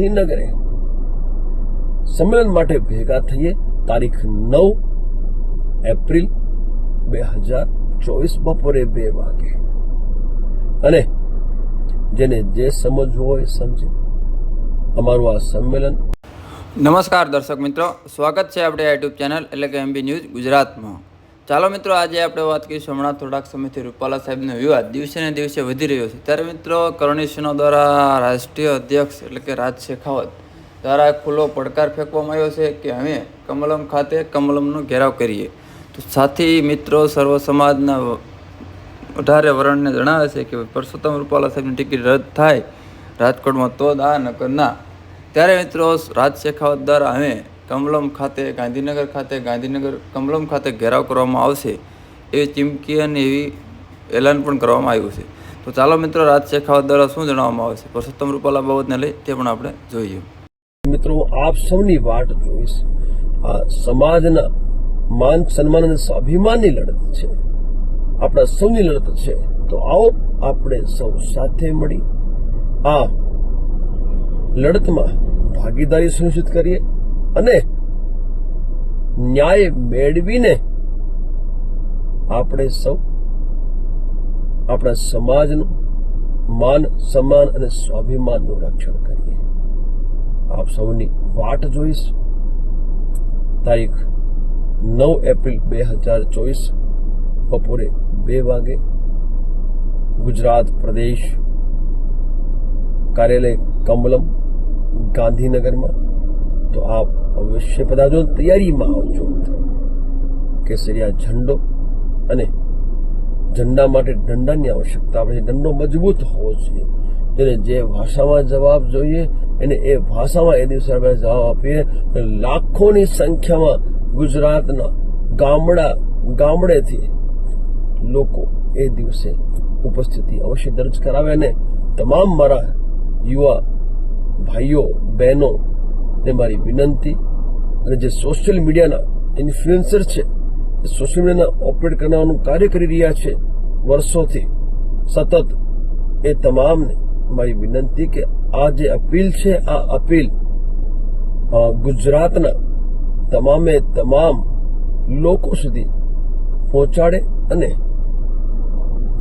શ્રીનગરે સંમેલન માટે ભેગા થઈએ તારીખ નવ એપ્રિલ બે હજાર ચોવીસ બપોરે બે વાગે. અને જેને જે સમજવું હોય સમજે. અમારું આ સંમેલન નમસ્કાર દર્શક મિત્રો. સ્વાગત છે આપણે યુટ્યુબ ચેનલ એટલે કે એમબી ન્યૂઝ ગુજરાતમાં. ચાલો મિત્રો, આજે આપણે વાત કરીશું હમણાં થોડાક સમયથી રૂપાલા સાહેબનો વિવાદ. દિવસે ને દિવસે વધી રહ્યો છે. ત્યારે મિત્રો કરણીશનો દ્વારા રાષ્ટ્રીય અધ્યક્ષ એટલે કે રાજ શેખાવત દ્વારા ખુલ્લો પડકાર ફેંકવામાં આવ્યો છે કે અમે કમલમ ખાતે કમલમનો ઘેરાવ કરીએ. તો સાથી, મિત્રો, સર્વ સમાજના વધારે વરણને જણાવે છે કે પરસોત્તમ રૂપાલા સાહેબની ટિકિટ રદ થાય રાજકોટમાં તો દા, નકર ના. ત્યારે મિત્રો, રાજ શેખાવત દ્વારા અમે કમલમ ખાતે, ગાંધીનગર ખાતે, ગાંધીનગર કમલમ ખાતે ઘેરાવ કરવામાં આવશે એવી ચીમકી અને એવી એલાન પણ કરવામાં આવ્યું છે. તો ચાલો મિત્રો, રાજ શેખાવત દ્વારા શું જણાવવામાં આવશે પરસોત્તમ રૂપાલા બાબતને લઈ તે પણ આપણે જોઈએ. મિત્રો, આપ સૌની વાટ જોઈશ. આ સમાજના માન સન્માન અને સ્વાભિમાનની લડત છે. આપણા સૌની લડત છે. તો આવો આપણે સૌ સાથે મળી આ લડતમાં ભાગીદારી સુનિશ્ચિત કરીએ. અને ન્યાય મેળવીને આપણે સૌ આપણા સમાજનું માન, સન્માન અને સ્વાભિમાનનું રક્ષણ કરીએ. આપ સૌની વાટ જોઈશ. તારીખ નવ એપ્રિલ બે હજાર ચોવીસ બપોરે બે વાગે ગુજરાત પ્રદેશ કાર્યાલય કમલમ ગાંધીનગરમાં તો આપ અવશ્ય પધારજો તૈયારીમાં આવજો કેસરિયા ઝંડો અને ઝંડા માટે દંડાની આવશ્યકતા આપણે દંડો મજબૂત હોવો જોઈએ. તેને જે ભાષામાં જવાબ જોઈએ, એને એ ભાષામાં એ દિવસે આપણે જવાબ આપીએ તો લાખોની સંખ્યામાં ગુજરાતના ગામડા, ગામડેથી લોકો એ દિવસે ઉપસ્થિતિ અવશ્ય દર્જ કરાવે અને તમામ મારા યુવા ભાઈઓ, બહેનો ને મારી વિનંતી. અને જે સોશિયલ મીડિયાના ઇન્ફ્લુએન્સર છે, એ સોશિયલ મીડિયાના ઓપરેટ કરવાનું કાર્ય કરી રહ્યા છે વર્ષોથી, સતત, એ તમામને મારી વિનંતી કે આ જે અપીલ છે, આ અપીલ ગુજરાતના તમામે તમામ લોકો સુધી પહોંચાડે અને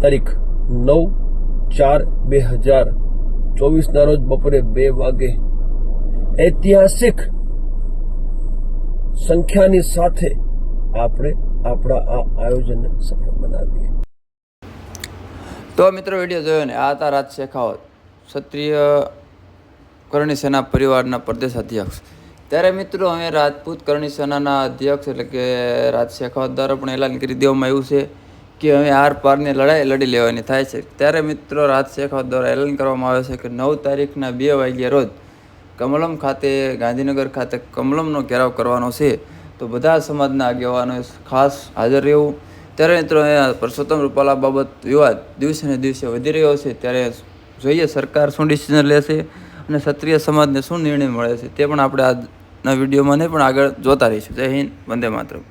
તારીખ નવ ચાર બે હજાર ચોવીસના રોજ બપોરે બે વાગે ઐતિહાસિક સંખ્યાની સાથે આપણે આપણા આ આયોજનને સફળ બનાવીએ. તો મિત્રો વીડિયો જોયો ને, આ હતા રાજ ક્ષત્રિય કરણી સેના પરિવારના પ્રદેશ અધ્યક્ષ. ત્યારે મિત્રો હવે રાજપૂત કરણી સેનાના અધ્યક્ષ એટલે કે રાજ દ્વારા પણ એલાન કરી દેવામાં આવ્યું છે કે હવે આર પારની લડાઈ લડી લેવાની થાય છે. ત્યારે મિત્રો રાજ દ્વારા એલાન કરવામાં આવે છે કે નવ તારીખના બે વાગ્યા રોજ કમલમ ખાતે, ગાંધીનગર ખાતે કમલમનો ઘેરાવ કરવાનો છે. તો બધા સમાજના આગેવાનોએ ખાસ હાજર રહેવું. ત્યારે મિત્રો પરસોત્તમ રૂપાલા બાબત વિવાદ દિવસે ને દિવસે વધી રહ્યો છે. ત્યારે જોઈએ સરકાર શું ડિસિઝન લેશે અને ક્ષત્રિય સમાજને શું નિર્ણય મળે છે તે પણ આપણે આજના વિડીયોમાં નહીં, પણ આગળ જોતા રહીશું. જય હિન્દ, વંદે માતરમ.